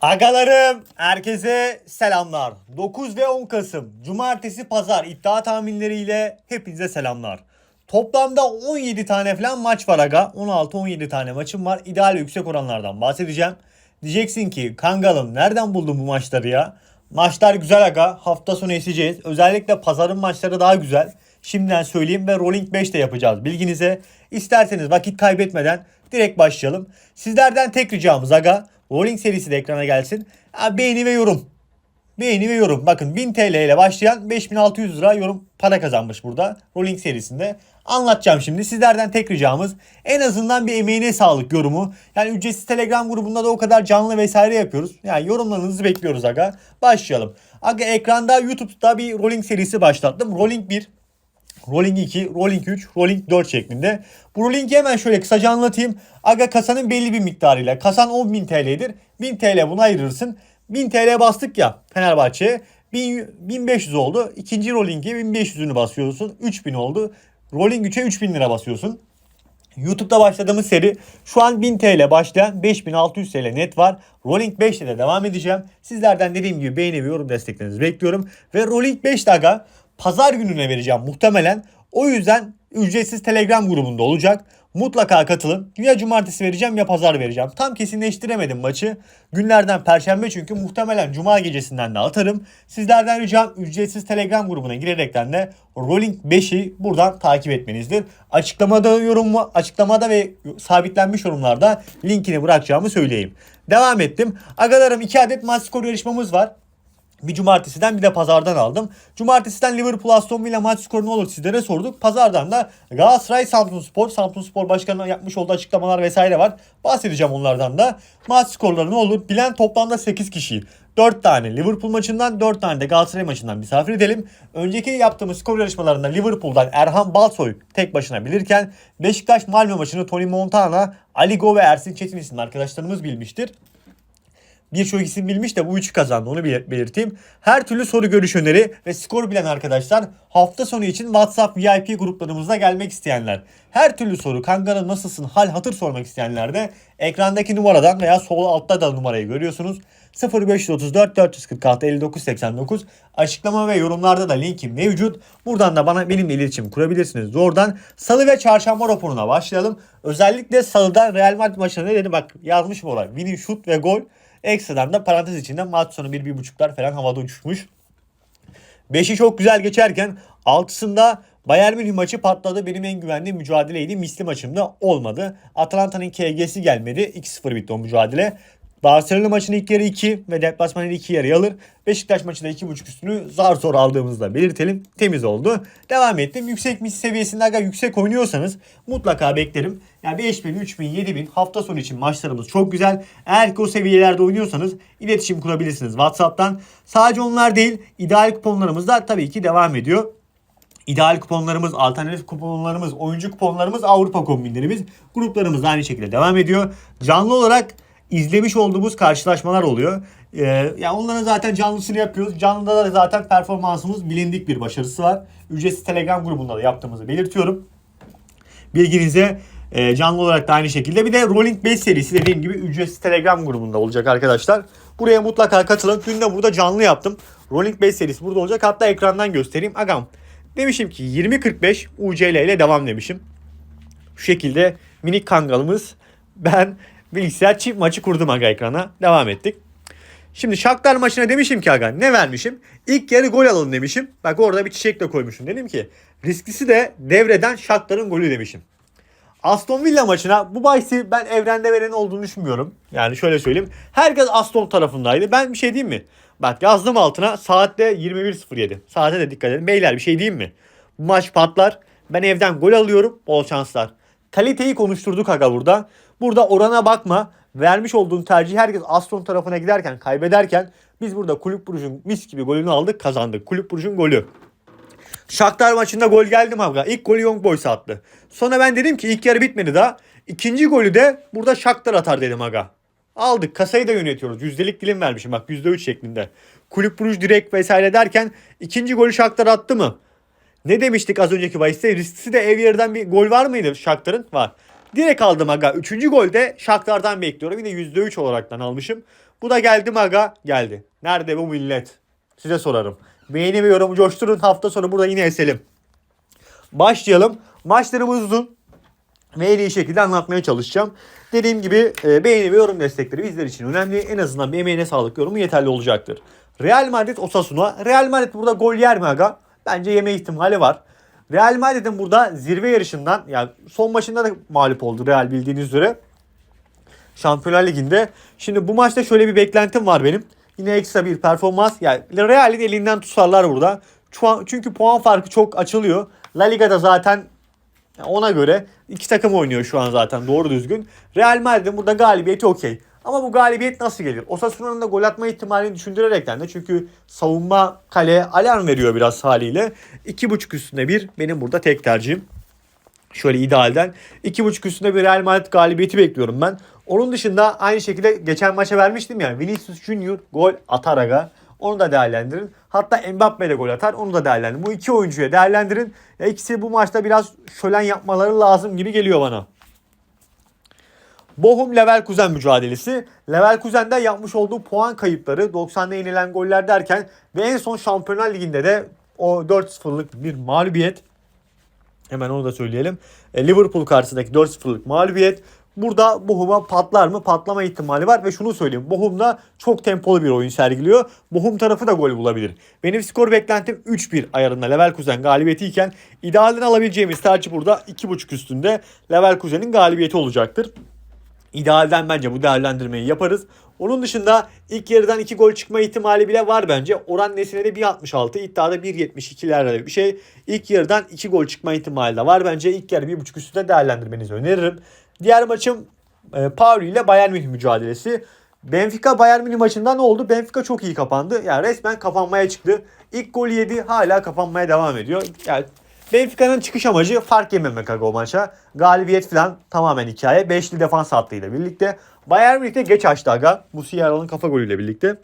Agalarım herkese selamlar. 9 ve 10 Kasım Cumartesi Pazar iddia tahminleriyle hepinize selamlar. Toplamda 17 tane falan maç var aga. 16-17 tane maçım var. İdeal yüksek oranlardan bahsedeceğim. Diyeceksin ki Kangalım nereden buldun bu maçları ya? Maçlar güzel aga. Hafta sonu eseceğiz. Özellikle pazarın maçları daha güzel. Şimdiden söyleyeyim ve Rolling 5 de yapacağız bilginize. İsterseniz vakit kaybetmeden direkt başlayalım. Sizlerden tek ricamız aga. Rolling serisi de ekrana gelsin. Ha, beğeni ve yorum. Beğeni ve yorum. Bakın 1000 TL ile başlayan 5600 lira yorum para kazanmış burada. Rolling serisinde. Anlatacağım şimdi. Sizlerden tek ricamız en azından bir emeğine sağlık yorumu. Yani ücretsiz Telegram grubunda da o kadar canlı vesaire yapıyoruz. Yani yorumlarınızı bekliyoruz aga. Başlayalım. Aga ekranda YouTube'da bir Rolling serisi başlattım. Rolling 1, Rolling 2, Rolling 3, Rolling 4 şeklinde. Bu Rolling'i hemen şöyle kısaca anlatayım. Aga kasanın belli bir miktarıyla. Kasan 10.000 TL'dir. 1000 TL buna ayırırsın. 1000 TL bastık ya Fenerbahçe'ye. 1000 1500 oldu. İkinci Rolling'e 1500'ünü basıyorsun. 3000 oldu. Rolling 3'e 3000 lira basıyorsun. YouTube'da başladığımız seri şu an 1000 TL başlayan 5600 TL net var. Rolling 5 ile de devam edeceğim. Sizlerden dediğim gibi beğeni ve yorum desteklerinizi bekliyorum. Ve Rolling 5 dakika pazar gününe vereceğim muhtemelen. O yüzden ücretsiz Telegram grubunda olacak. Mutlaka katılın. Ya cumartesi vereceğim ya pazar vereceğim. Tam kesinleştiremedim maçı. Günlerden perşembe çünkü muhtemelen cuma gecesinden de atarım. Sizlerden ricam ücretsiz Telegram grubuna girerekten de Rolling 5'i buradan takip etmenizdir. Açıklamada yorum açıklamada ve sabitlenmiş yorumlarda linkini bırakacağımı söyleyeyim. Devam ettim. Agalarım 2 adet maç skor yarışmamız var. Bir cumartesiden bir de pazardan aldım. Cumartesiden Liverpool Aston Villa maç skoru ne olur sizlere sorduk. Pazardan da Galatasaray Samsun Spor, Samsun Spor Başkanı'nın yapmış olduğu açıklamalar vesaire var. Bahsedeceğim onlardan da. Maç skorları ne olur? Bilen toplamda 8 kişiyi. 4 tane Liverpool maçından 4 tane de Galatasaray maçından misafir edelim. Önceki yaptığımız skor yarışmalarında Liverpool'dan Erhan Balsoy tek başına bilirken Beşiktaş Malmö maçını Tony Montana, Ali Go ve Ersin Çetin isimli arkadaşlarımız bilmiştir. Birçok isim bilmiş de bu üçü kazandı onu bel- belirteyim. Her türlü soru görüş öneri ve skor bilen arkadaşlar hafta sonu için WhatsApp VIP gruplarımıza gelmek isteyenler. Her türlü soru kankana nasılsın hal hatır sormak isteyenler de ekrandaki numaradan veya sol altta da numarayı görüyorsunuz. 0534 446 59 89 açıklama ve yorumlarda da linki mevcut. Buradan da bana benimle iletişim kurabilirsiniz. Oradan salı ve çarşamba raporuna başlayalım. Özellikle salıda Real Madrid maçında ne dedi bak yazmış mı olay. Winning şut ve gol. Ekstradan da parantez içinde maç sonu 1-1.5'lar falan havada uçuşmuş. 5'i çok güzel geçerken 6'sında Bayern Münih maçı patladı. Benim en güvenli mücadeleydi. Misli maçımda olmadı. Atalanta'nın KG'si gelmedi. 2-0 bitti o mücadele. Barcelona maçını ilk yarı 2 ve deplasmanı iki yarı alır. Beşiktaş maçı da 2.5 üstünü zar zor aldığımızda belirtelim. Temiz oldu. Devam ettim. Yüksek mis seviyesinde aga yüksek oynuyorsanız mutlaka beklerim. Yani 5000, 3000, 7000 hafta sonu için maçlarımız çok güzel. Eğer ki o seviyelerde oynuyorsanız iletişim kurabilirsiniz WhatsApp'tan. Sadece onlar değil ideal kuponlarımız da tabii ki devam ediyor. İdeal kuponlarımız, alternatif kuponlarımız, oyuncu kuponlarımız, Avrupa kombinlerimiz, gruplarımız aynı şekilde devam ediyor. Canlı olarak izlemiş olduğumuz karşılaşmalar oluyor. Ee, yani onların zaten canlısını yapıyoruz. Canlıda da zaten performansımız bilindik bir başarısı var. Ücretsiz Telegram grubunda da yaptığımızı belirtiyorum. Bilginize e, canlı olarak da aynı şekilde. Bir de Rolling 5 serisi dediğim gibi ücretsiz Telegram grubunda olacak arkadaşlar. Buraya mutlaka katılın. Dün de burada canlı yaptım. Rolling 5 serisi burada olacak. Hatta ekrandan göstereyim. Agam demişim ki 20.45 UCL ile devam demişim. Şu şekilde minik kangalımız ben bilgisayar çift maçı kurdum aga ekrana. Devam ettik. Şimdi Shakhtar maçına demişim ki aga ne vermişim? İlk yarı gol alın demişim. Bak orada bir çiçek de koymuşum. Dedim ki risklisi de devreden Shakhtar'ın golü demişim. Aston Villa maçına bu bahsi ben evrende veren olduğunu düşünmüyorum. Yani şöyle söyleyeyim. Herkes Aston tarafındaydı. Ben bir şey diyeyim mi? Bak yazdım altına saatte 21.07. Saate de dikkat edin. Beyler bir şey diyeyim mi? Bu maç patlar. Ben evden gol alıyorum. Bol şanslar. Kaliteyi konuşturduk aga burada. Burada orana bakma. Vermiş olduğun tercih herkes Aston tarafına giderken kaybederken biz burada Kulüp Brugge'un mis gibi golünü aldık kazandık. Kulüp Brugge'un golü. Shakhtar maçında gol geldi mi abi? İlk golü Young Boys attı. Sonra ben dedim ki ilk yarı bitmedi daha. İkinci golü de burada Shakhtar atar dedim aga. Aldık. Kasayı da yönetiyoruz. Yüzdelik dilim vermişim bak %3 şeklinde. Kulüp Brugge direkt vesaire derken ikinci golü Shakhtar attı mı? Ne demiştik az önceki bahiste? Risksi de ev yerden bir gol var mıydı Shakhtar'ın? Var. Direkt aldım aga. Üçüncü golde Shakhtar'dan bekliyorum. Yine %3 olaraktan almışım. Bu da geldi mi aga? Geldi. Nerede bu millet? Size sorarım. Beğeni ve yorumu coşturun. Hafta sonu burada yine eselim. Başlayalım. Maçlarımız uzun ve en iyi şekilde anlatmaya çalışacağım. Dediğim gibi e, beğeni ve yorum destekleri bizler için önemli. En azından bir emeğine sağlık yorumu yeterli olacaktır. Real Madrid Osasuna. Real Madrid burada gol yer mi aga? Bence yeme ihtimali var. Real Madrid'in burada zirve yarışından yani son maçında da mağlup oldu Real bildiğiniz üzere. Şampiyonlar Ligi'nde. Şimdi bu maçta şöyle bir beklentim var benim. Yine ekstra bir performans. Yani Real'in elinden tutarlar burada. Çünkü puan farkı çok açılıyor. La Liga'da zaten ona göre iki takım oynuyor şu an zaten doğru düzgün. Real Madrid'in burada galibiyeti okey. Ama bu galibiyet nasıl gelir? Osasuna'nın da gol atma ihtimalini düşündürerekten de çünkü savunma kale alarm veriyor biraz haliyle. 2.5 üstünde bir benim burada tek tercihim. Şöyle idealden 2.5 üstünde bir Real Madrid galibiyeti bekliyorum ben. Onun dışında aynı şekilde geçen maça vermiştim ya Vinicius Junior gol atar aga. Onu da değerlendirin. Hatta Mbappe de gol atar. Onu da değerlendirin. Bu iki oyuncuyu değerlendirin. Ya ikisi bu maçta biraz şölen yapmaları lazım gibi geliyor bana. Bochum Leverkusen mücadelesi. Leverkusen'de yapmış olduğu puan kayıpları 90'da yenilen goller derken ve en son Şampiyonlar Ligi'nde de o 4-0'lık bir mağlubiyet. Hemen onu da söyleyelim. E, Liverpool karşısındaki 4-0'lık mağlubiyet. Burada Bochum'a patlar mı? Patlama ihtimali var ve şunu söyleyeyim. Bochum da çok tempolu bir oyun sergiliyor. Bochum tarafı da gol bulabilir. Benim skor beklentim 3-1 ayarında Leverkusen galibiyeti iken idealden alabileceğimiz tercih burada 2.5 üstünde Leverkusen'in galibiyeti olacaktır. İdealden bence bu değerlendirmeyi yaparız. Onun dışında ilk yarıdan 2 gol çıkma ihtimali bile var bence. Oran nesine de 1.66, iddiada 1.72'lerle bir şey. İlk yarıdan 2 gol çıkma ihtimali de var. Bence ilk yarı 1.5 üstünde değerlendirmenizi öneririm. Diğer maçım e, Pauli ile Bayern Münih mücadelesi. Benfica Bayern Münih maçında ne oldu? Benfica çok iyi kapandı. Yani resmen kapanmaya çıktı. İlk golü yedi hala kapanmaya devam ediyor. Yani Benfica'nın çıkış amacı fark yememek aga o maça. Galibiyet falan tamamen hikaye. Beşli defans hattıyla birlikte. Bayern Münih de geç açtı aga. Musiera'nın kafa golüyle birlikte.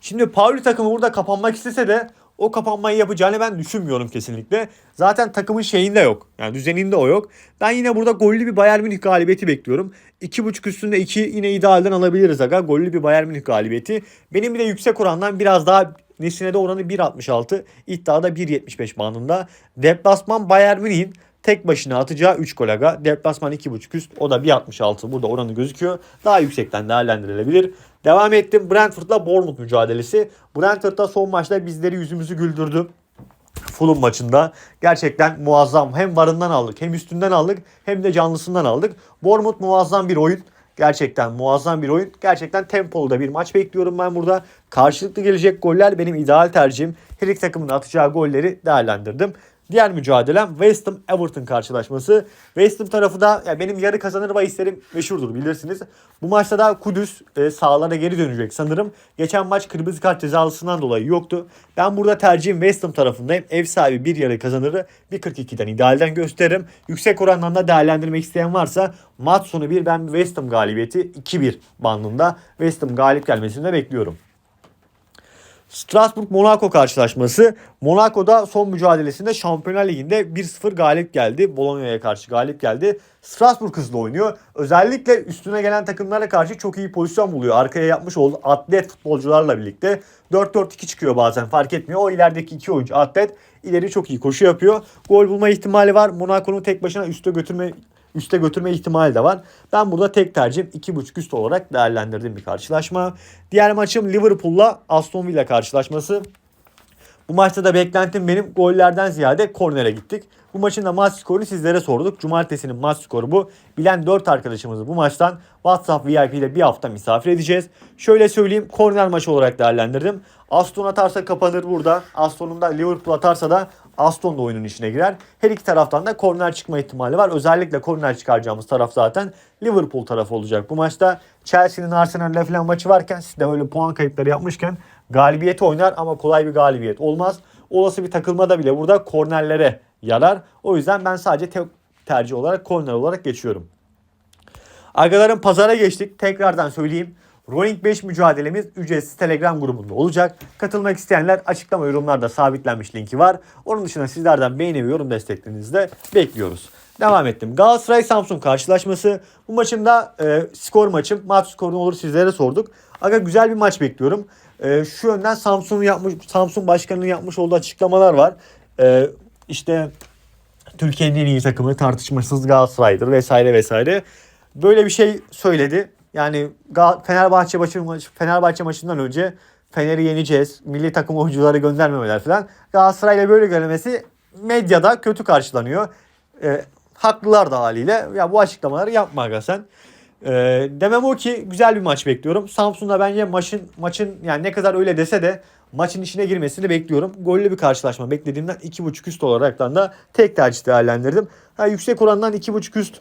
Şimdi Pauli takımı burada kapanmak istese de o kapanmayı yapacağını ben düşünmüyorum kesinlikle. Zaten takımın şeyinde yok. Yani düzeninde o yok. Ben yine burada gollü bir Bayern Münih galibiyeti bekliyorum. 2.5 üstünde 2 yine idealden alabiliriz aga. Gollü bir Bayern Münih galibiyeti. Benim bir de yüksek orandan biraz daha Nesine de oranı 1.66. iddiada 1.75 bandında. Deplasman Bayern Münih'in tek başına atacağı 3 gol aga. Deplasman 2.5 üst. O da 1.66. Burada oranı gözüküyor. Daha yüksekten değerlendirilebilir. Devam ettim. Brentford'la Bournemouth mücadelesi. Brentford'da son maçta bizleri yüzümüzü güldürdü. Fulham maçında gerçekten muazzam. Hem varından aldık hem üstünden aldık hem de canlısından aldık. Bournemouth muazzam bir oyun. Gerçekten muazzam bir oyun. Gerçekten tempolu da bir maç bekliyorum ben burada. Karşılıklı gelecek goller benim ideal tercihim. Her iki takımın atacağı golleri değerlendirdim. Diğer mücadelem West Ham Everton karşılaşması. West Ham tarafı da yani benim yarı kazanır bahislerim meşhurdur bilirsiniz. Bu maçta da Kudüs e, sahalara geri dönecek sanırım. Geçen maç kırmızı kart cezalısından dolayı yoktu. Ben burada tercihim West Ham tarafındayım. Ev sahibi bir yarı kazanırı 1.42'den idealden gösteririm. Yüksek orandan da değerlendirmek isteyen varsa maç sonu bir ben West Ham galibiyeti 2-1 bandında West Ham galip gelmesini de bekliyorum. Strasbourg Monaco karşılaşması. Monaco'da son mücadelesinde Şampiyonlar Ligi'nde 1-0 galip geldi. Bologna'ya karşı galip geldi. Strasbourg hızlı oynuyor. Özellikle üstüne gelen takımlara karşı çok iyi pozisyon buluyor. Arkaya yapmış olduğu atlet futbolcularla birlikte 4-4-2 çıkıyor bazen fark etmiyor. O ilerideki iki oyuncu atlet ileri çok iyi koşu yapıyor. Gol bulma ihtimali var. Monaco'nu tek başına üste götürme üste götürme ihtimali de var. Ben burada tek tercihim 2.5 üst olarak değerlendirdiğim bir karşılaşma. Diğer maçım Liverpool'la Aston Villa karşılaşması. Bu maçta da beklentim benim gollerden ziyade kornere gittik. Bu maçın da maç skorunu sizlere sorduk. Cumartesinin maç skoru bu. Bilen 4 arkadaşımızı bu maçtan WhatsApp VIP ile bir hafta misafir edeceğiz. Şöyle söyleyeyim korner maçı olarak değerlendirdim. Aston atarsa kapanır burada. Aston'un da Liverpool atarsa da Aston da oyunun içine girer. Her iki taraftan da korner çıkma ihtimali var. Özellikle korner çıkaracağımız taraf zaten Liverpool tarafı olacak. Bu maçta Chelsea'nin Arsenal'le falan maçı varken siz de öyle puan kayıpları yapmışken galibiyeti oynar ama kolay bir galibiyet olmaz. Olası bir takılmada bile burada kornerlere yarar. O yüzden ben sadece tek tercih olarak korner olarak geçiyorum. Agalarım pazara geçtik. Tekrardan söyleyeyim. Rolling 5 mücadelemiz ücretsiz Telegram grubunda olacak. Katılmak isteyenler açıklama yorumlarda sabitlenmiş linki var. Onun dışında sizlerden beğeni ve yorum desteklerinizi de bekliyoruz. Devam ettim. Galatasaray Samsun karşılaşması. Bu maçımda e, skor maçım. Maç skoru olur sizlere sorduk. Aga güzel bir maç bekliyorum. Ee, şu yönden Samsun'un yapmış Samsun başkanının yapmış olduğu açıklamalar var. Ee, işte Türkiye'nin en iyi takımı tartışmasız Galatasaray'dır vesaire vesaire. Böyle bir şey söyledi. Yani Fenerbahçe maçı Fenerbahçe maçından önce Fener'i yeneceğiz. Milli takım oyuncuları göndermemeler falan. Galatasaray'la böyle gelmesi medyada kötü karşılanıyor. Ee, haklılar da haliyle. Ya bu açıklamaları yapma aga sen. Ee, demem o ki güzel bir maç bekliyorum. Samsun'da bence maçın maçın yani ne kadar öyle dese de maçın içine girmesini bekliyorum. Gollü bir karşılaşma beklediğimden 2.5 üst olaraktan da tek tercih değerlendirdim. Ha, yüksek orandan 2.5 üst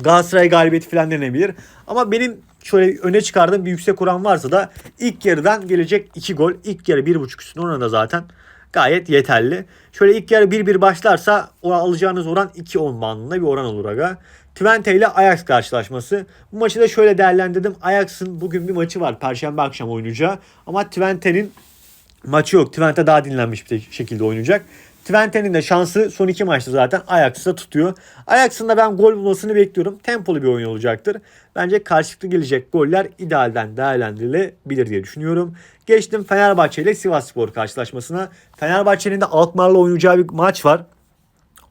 Galatasaray galibiyeti falan denebilir. Ama benim şöyle öne çıkardığım bir yüksek oran varsa da ilk yarıdan gelecek 2 gol. İlk yarı 1.5 üstün oranı da zaten gayet yeterli. Şöyle ilk yarı 1-1 başlarsa o alacağınız oran 2-10 bandında bir oran olur aga. Twente ile Ajax karşılaşması. Bu maçı da şöyle değerlendirdim. Ajax'ın bugün bir maçı var. Perşembe akşam oynayacağı. Ama Twente'nin maçı yok. Twente daha dinlenmiş bir şekilde oynayacak. Twente'nin de şansı son iki maçta zaten Ajax'ı tutuyor. Ajax'ın da ben gol bulmasını bekliyorum. Tempolu bir oyun olacaktır. Bence karşılıklı gelecek goller idealden değerlendirilebilir diye düşünüyorum. Geçtim Fenerbahçe ile Sivasspor karşılaşmasına. Fenerbahçe'nin de Alkmaar'la oynayacağı bir maç var.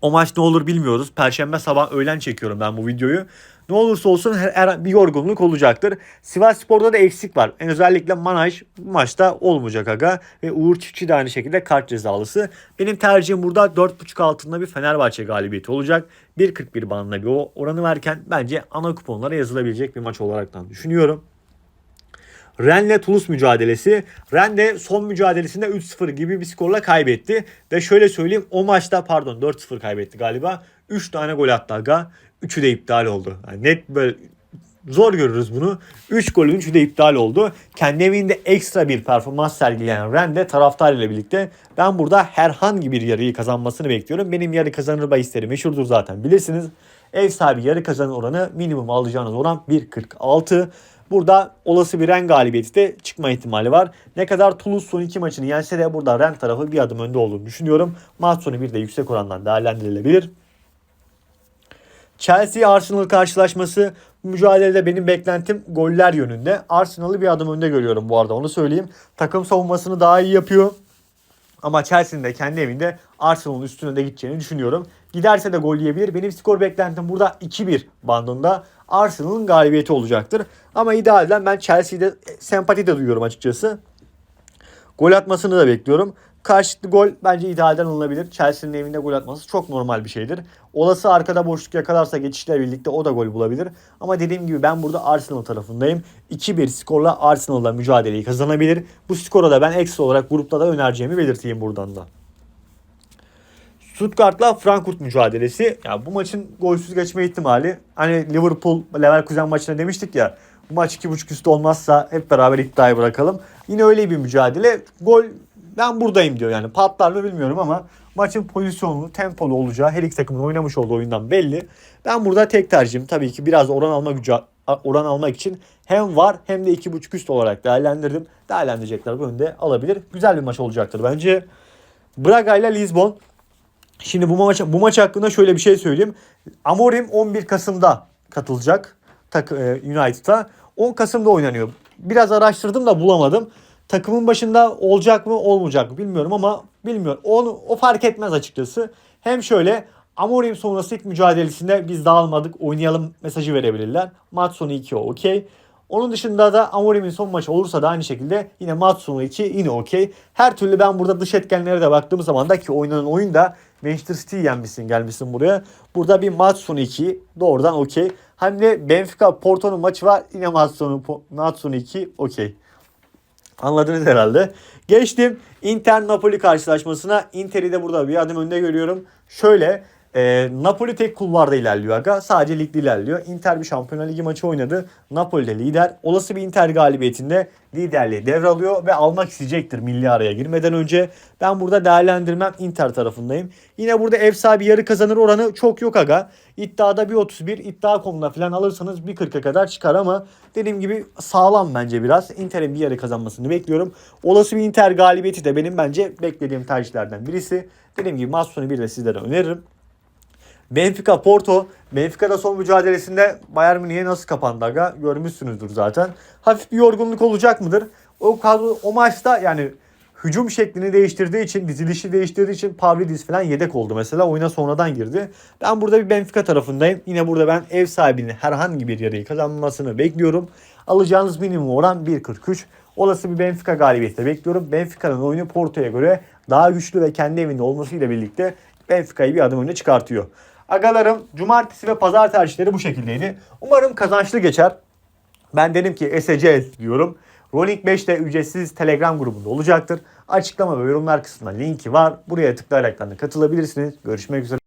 O maç ne olur bilmiyoruz. Perşembe sabah öğlen çekiyorum ben bu videoyu. Ne olursa olsun her, her bir yorgunluk olacaktır. Sivas Spor'da da eksik var. En özellikle Manaj bu maçta olmayacak aga. Ve Uğur Çiftçi de aynı şekilde kart cezalısı. Benim tercihim burada 4.5 altında bir Fenerbahçe galibiyeti olacak. 1.41 bandında bir o- oranı verken bence ana kuponlara yazılabilecek bir maç olaraktan düşünüyorum. Rennes'le Toulouse mücadelesi. Rennes de son mücadelesinde 3-0 gibi bir skorla kaybetti. Ve şöyle söyleyeyim o maçta pardon 4-0 kaybetti galiba. 3 tane gol attı aga. 3'ü de iptal oldu. Yani net böyle zor görürüz bunu. 3 golün 3'ü de iptal oldu. Kendi evinde ekstra bir performans sergileyen Rennes de taraftar ile birlikte ben burada herhangi bir yarıyı kazanmasını bekliyorum. Benim yarı kazanır bahisleri meşhurdur zaten bilirsiniz. Ev sahibi yarı kazanır oranı minimum alacağınız oran 1.46. Burada olası bir Ren galibiyeti de çıkma ihtimali var. Ne kadar Toulouse son iki maçını yense de burada Ren tarafı bir adım önde olduğunu düşünüyorum. Maç sonu bir de yüksek orandan değerlendirilebilir. Chelsea Arsenal karşılaşması mücadelede benim beklentim goller yönünde. Arsenal'ı bir adım önde görüyorum bu arada onu söyleyeyim. Takım savunmasını daha iyi yapıyor. Ama Chelsea'nin de kendi evinde Arsenal'ın üstüne de gideceğini düşünüyorum. Giderse de gol yiyebilir. Benim skor beklentim burada 2-1 bandında Arsenal'ın galibiyeti olacaktır. Ama idealden ben Chelsea'de sempati de duyuyorum açıkçası. Gol atmasını da bekliyorum. Karşılıklı gol bence idealden alınabilir. Chelsea'nin evinde gol atması çok normal bir şeydir. Olası arkada boşluk yakalarsa geçişle birlikte o da gol bulabilir. Ama dediğim gibi ben burada Arsenal tarafındayım. 2-1 skorla Arsenal'la mücadeleyi kazanabilir. Bu skora da ben ekstra olarak grupta da önereceğimi belirteyim buradan da. Stuttgart'la Frankfurt mücadelesi. Ya bu maçın golsüz geçme ihtimali. Hani Liverpool Leverkusen maçına demiştik ya. Bu maç 2.5 üstü olmazsa hep beraber iddiayı bırakalım. Yine öyle bir mücadele. Gol ben buradayım diyor yani. Patlar mı bilmiyorum ama maçın pozisyonlu, tempolu olacağı her iki takımın oynamış olduğu oyundan belli. Ben burada tek tercihim tabii ki biraz oran alma gücü oran almak için hem var hem de 2.5 üst olarak değerlendirdim. Değerlendirecekler bu önde alabilir. Güzel bir maç olacaktır bence. Braga ile Lisbon. Şimdi bu maç bu maç hakkında şöyle bir şey söyleyeyim. Amorim 11 Kasım'da katılacak e, United'a. 10 Kasım'da oynanıyor. Biraz araştırdım da bulamadım. Takımın başında olacak mı olmayacak mı bilmiyorum ama bilmiyorum. Onu, o fark etmez açıkçası. Hem şöyle Amorim sonrası ilk mücadelesinde biz dağılmadık oynayalım mesajı verebilirler. Maç sonu 2 okey. Onun dışında da Amorim'in son maçı olursa da aynı şekilde yine maç sonu 2 yine okey. Her türlü ben burada dış etkenlere de baktığım zaman da ki oynanan oyun da Manchester City yenmişsin gelmişsin buraya. Burada bir maç sonu 2 doğrudan okey. Hem de Benfica Porto'nun maçı var yine maç sonu 2 okey. Anladınız herhalde. Geçtim Inter Napoli karşılaşmasına. Inter'i de burada bir adım önde görüyorum. Şöyle e, Napoli tek kulvarda ilerliyor aga. Sadece ligde ilerliyor. Inter bir Şampiyonlar Ligi maçı oynadı. Napoli de lider. Olası bir Inter galibiyetinde liderliği devralıyor ve almak isteyecektir milli araya girmeden önce. Ben burada değerlendirmem Inter tarafındayım. Yine burada ev sahibi yarı kazanır oranı çok yok aga. İddiada bir 31, iddia.com'da falan alırsanız bir 40'a kadar çıkar ama dediğim gibi sağlam bence biraz. Inter'in bir yarı kazanmasını bekliyorum. Olası bir Inter galibiyeti de benim bence beklediğim tercihlerden birisi. Dediğim gibi maç sonu bir de sizlere öneririm. Benfica Porto. Benfica'da son mücadelesinde Bayern Münih'e nasıl kapandı aga görmüşsünüzdür zaten. Hafif bir yorgunluk olacak mıdır? O kadro o maçta yani hücum şeklini değiştirdiği için, dizilişi değiştirdiği için Pavlidis falan yedek oldu mesela. Oyuna sonradan girdi. Ben burada bir Benfica tarafındayım. Yine burada ben ev sahibinin herhangi bir yarıyı kazanmasını bekliyorum. Alacağınız minimum oran 1.43. Olası bir Benfica galibiyeti bekliyorum. Benfica'nın oyunu Porto'ya göre daha güçlü ve kendi evinde olmasıyla birlikte Benfica'yı bir adım önüne çıkartıyor. Agalarım cumartesi ve pazar tercihleri bu şekildeydi. Umarım kazançlı geçer. Ben dedim ki SC diyorum. Rolling 5 de ücretsiz Telegram grubunda olacaktır. Açıklama ve yorumlar kısmında linki var. Buraya tıklayarak da katılabilirsiniz. Görüşmek üzere.